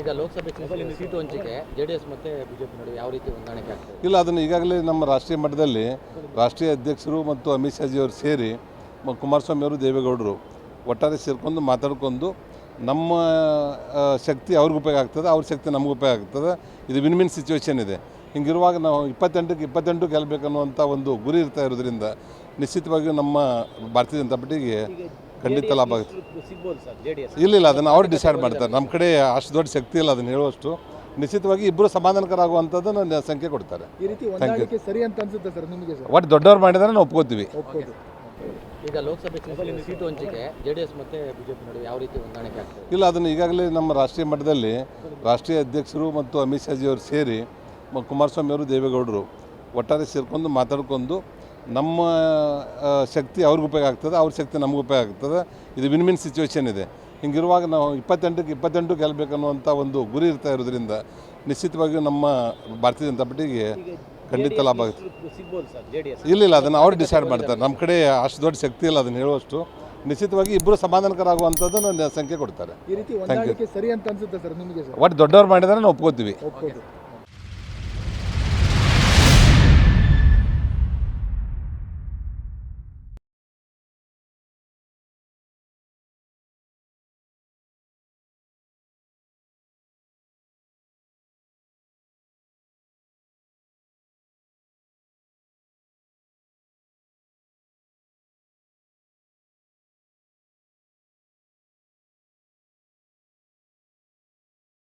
ಈಗ ಲೋಕಸಭೆ ಸೀಟು ಹಂಚಿಕೆ J D BJP ನಡುವೆ ಯಾವ ರೀತಿ ಹೊಂದಾಣಿಕೆ ಆಗ್ತದೆ ಇಲ್ಲ, ಅದನ್ನು ಈಗಾಗಲೇ ನಮ್ಮ ರಾಷ್ಟ್ರೀಯ ಮಟ್ಟದಲ್ಲಿ ರಾಷ್ಟ್ರೀಯ ಅಧ್ಯಕ್ಷರು ಮತ್ತು ಅಮಿತ್ ಶಾಜಿಯವರು ಸೇರಿ ಕುಮಾರಸ್ವಾಮಿ ಅವರು ದೇವೇಗೌಡರು ಒಟ್ಟಾರೆ ಸೇರ್ಕೊಂಡು ಮಾತಾಡ್ಕೊಂಡು ನಮ್ಮ ಶಕ್ತಿ ಅವ್ರಿಗೆ ಉಪಯೋಗ ಆಗ್ತದೆ, ಅವ್ರ ಶಕ್ತಿ ನಮ್ಗೆ ಉಪಯೋಗ ಆಗ್ತದೆ. ಇದು ವಿನ್ ವಿನ್ ಸಿಚುವೇಶನ್ ಇದೆ. ಹಿಂಗಿರುವಾಗ ನಾವು ಇಪ್ಪತ್ತೆಂಟಕ್ಕೆ, ಇಪ್ಪತ್ತೆಂಟು ಗೆಲ್ಲಬೇಕನ್ನುವಂಥ ಒಂದು ಗುರಿ ಇರ್ತಾ ಇರೋದ್ರಿಂದ ನಿಶ್ಚಿತವಾಗಿಯೂ ನಮ್ಮ ಭಾರತೀಯ ಜನತಾ ಪಾರ್ಟಿಗೆ ಖಂಡಿತ ಲಾಭ ಆಗುತ್ತೆ. ಇಲ್ಲ ಇಲ್ಲ ಅದನ್ನು ಅವ್ರು ಡಿಸೈಡ್ ಮಾಡ್ತಾರೆ. ನಮ್ಮ ಕಡೆ ಅಷ್ಟು ದೊಡ್ಡ ಶಕ್ತಿ ಇಲ್ಲ ಅದನ್ನು ಹೇಳುವಷ್ಟು. ನಿಶ್ಚಿತವಾಗಿ ಇಬ್ಬರು ಸಮಾಧಾನಕರ ಆಗುವಂಥದ್ದನ್ನು ಸಂಖ್ಯೆ ಕೊಡ್ತಾರೆ. ಈ ರೀತಿ ಹೊಂದಾಣಿಕೆ ಸರಿ ಅಂತ ಅನ್ಸುತ್ತೆ ಸರ್ ನಿಮಗೆ ಸರ್? ಒಟ್ಟು ದೊಡ್ಡವ್ರು ಮಾಡಿದ್ರೆ ನಾವು ಒಪ್ಕೋತೀವಿ. ಈಗ ಲೋಕಸಭೆ ಚುನಾವಣೆ ಸೀಟು ಹಂಚಿಕೆ ಜೆ ಡಿ ಎಸ್ ಮತ್ತು ಬಿಜೆಪಿ ನಡುವೆ ಯಾವ ರೀತಿ ಹೊಂದಾಣಿಕೆ ಆಗ್ತದೆ? ಇಲ್ಲ ಅದನ್ನು ಈಗಾಗಲೇ ನಮ್ಮ ರಾಷ್ಟ್ರೀಯ ಮಟ್ಟದಲ್ಲಿ ರಾಷ್ಟ್ರೀಯ ಅಧ್ಯಕ್ಷರು ಮತ್ತು ಅಮಿತ್ ಶಾಜಿಯವರು ಸೇರಿ ಮ- ಕುಮಾರಸ್ವಾಮಿ ಅವರು ದೇವೇಗೌಡರು ಒಟ್ಟಾರೆ ಸೇರ್ಕೊಂಡು ಮಾತಾಡ್ಕೊಂಡು ನಮ್ಮ ಶಕ್ತಿ ಅವ್ರಿಗೆ ಉಪಯೋಗ ಆಗ್ತದೆ ಅವ್ರ ಶಕ್ತಿ ನಮ್ಗೆ ಉಪಯೋಗ ಆಗ್ತದೆ. ಇದು ವಿನ್ ವಿನ್ ಸಿಚುವೇಶನ್ ಇದೆ. ಹಿಂಗಿರುವಾಗ ನಾವು ಇಪ್ಪತ್ತೆಂಟಕ್ಕೆ ಇಪ್ಪತ್ತೆಂಟು ಗೆಲ್ಲಬೇಕನ್ನುವಂಥ ಒಂದು ಗುರಿ ಇರ್ತಾ ಇರೋದ್ರಿಂದ ನಿಶ್ಚಿತವಾಗಿಯೂ ನಮ್ಮ ಭಾರತೀಯ ಜನತಾ ಪಾರ್ಟಿಗೆ ಖಂಡಿತ ಲಾಭ ಆಗುತ್ತೆ. ಇಲ್ಲ ಇಲ್ಲ ಅದನ್ನು ಅವ್ರು ಡಿಸೈಡ್ ಮಾಡ್ತಾರೆ. ನಮ್ಮ ಕಡೆ ಅಷ್ಟು ದೊಡ್ಡ ಶಕ್ತಿ ಇಲ್ಲ ಅದನ್ನು ಹೇಳುವಷ್ಟು. ನಿಶ್ಚಿತವಾಗಿ ಇಬ್ಬರು ಸಮಾಧಾನಕರಾಗುವಂಥದ್ದನ್ನು ಸಂಖ್ಯೆ ಕೊಡ್ತಾರೆ. ಒಟ್ಟು ದೊಡ್ಡವ್ರು ಮಾಡಿದ್ರೆ ನಾವು ಒಪ್ಕೋತೀವಿ.